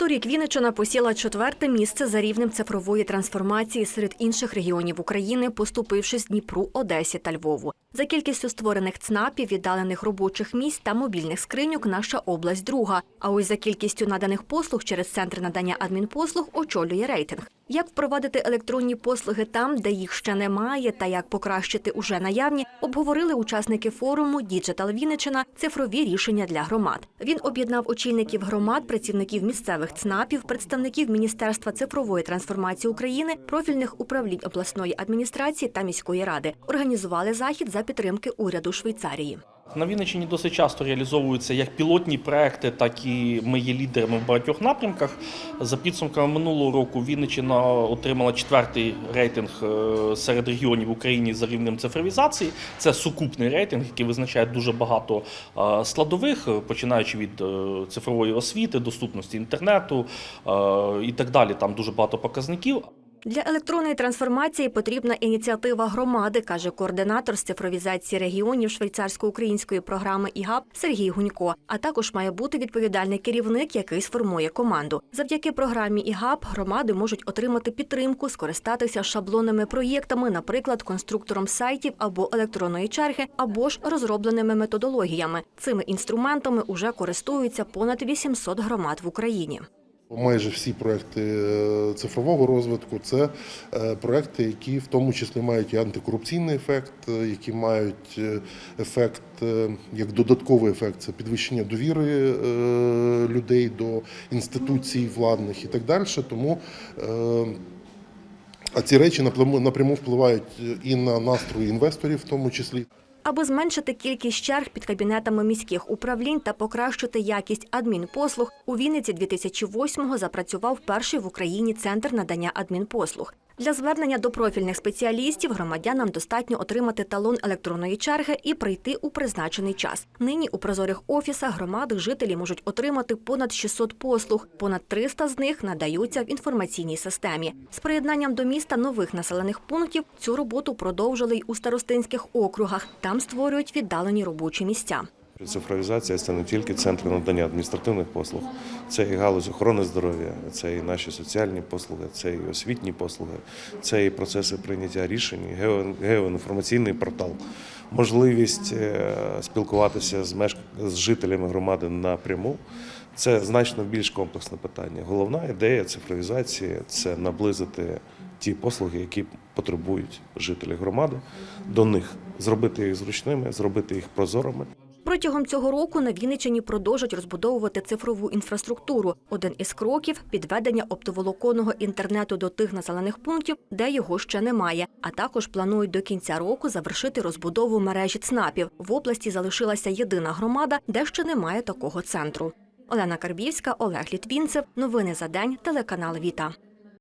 Торік Вінниччина посіла четверте місце за рівнем цифрової трансформації серед інших регіонів України, поступившись Дніпру, Одесі та Львову. За кількістю створених ЦНАПів, віддалених робочих місць та мобільних скриньок наша область друга. А ось за кількістю наданих послуг через центр надання адмінпослуг очолює рейтинг. Як впровадити електронні послуги там, де їх ще немає, та як покращити уже наявні, обговорили учасники форуму Діджитал Вінниччина цифрові рішення для громад. Він об'єднав очільників громад, працівників місцевих ЦНАПів, представників Міністерства цифрової трансформації України, профільних управлінь обласної адміністрації та міської ради. Організували захід за підтримки уряду Швейцарії. На Вінниччині досить часто реалізовуються як пілотні проекти, так і ми є лідерами в багатьох напрямках. За підсумками минулого року Вінниччина отримала четвертий рейтинг е, серед регіонів в Україні за рівнем цифровізації. Це сукупний рейтинг, який визначає дуже багато е, складових, е, починаючи від цифрової освіти, доступності інтернету і так далі. Там дуже багато показників. Для електронної трансформації потрібна ініціатива громади, каже координатор з цифровізації регіонів швейцарсько-української програми ІГАП Сергій Гунько. А також має бути відповідальний керівник, який сформує команду. Завдяки програмі ІГАП громади можуть отримати підтримку, скористатися шаблонними проєктами, наприклад, конструктором сайтів або електронної черги, або ж розробленими методологіями. Цими інструментами уже користуються понад 800 громад в Україні. Майже всі проекти е, цифрового розвитку це е, проекти, які в тому числі мають і антикорупційний ефект, е, які мають ефект як додатковий ефект це підвищення довіри людей до інституцій владних і так далі. Тому а ці речі напряму впливають і на настрої інвесторів, в тому числі. Аби зменшити кількість черг під кабінетами міських управлінь та покращити якість адмінпослуг, у Вінниці 2008-го запрацював перший в Україні центр надання адмінпослуг. Для звернення до профільних спеціалістів громадянам достатньо отримати талон електронної черги і прийти у призначений час. Нині у прозорих офісах громади жителі можуть отримати понад 600 послуг. Понад 300 з них надаються в інформаційній системі. З приєднанням до міста нових населених пунктів цю роботу продовжили й у старостинських округах. Там створюють віддалені робочі місця. Цифровізація це не тільки центри надання адміністративних послуг, це і галузь охорони здоров'я, це і наші соціальні послуги, це і освітні послуги, це і процеси прийняття рішень, геоінформаційний портал, можливість е, спілкуватися з мешк... з жителями громади напряму. Це значно більш комплексне питання. Головна ідея цифровізації це наблизити ті послуги, які потребують жителі громади, до них, зробити їх зручними, зробити їх прозорими. Протягом цього року на Вінниччині продовжать розбудовувати цифрову інфраструктуру. Один із кроків підведення оптоволоконного інтернету до тих населених пунктів, де його ще немає. А також планують до кінця року завершити розбудову мережі ЦНАПів. В області залишилася єдина громада, де ще немає такого центру. Олена Карбівська, Олег Літвінцев. Новини за день. Телеканал Віта.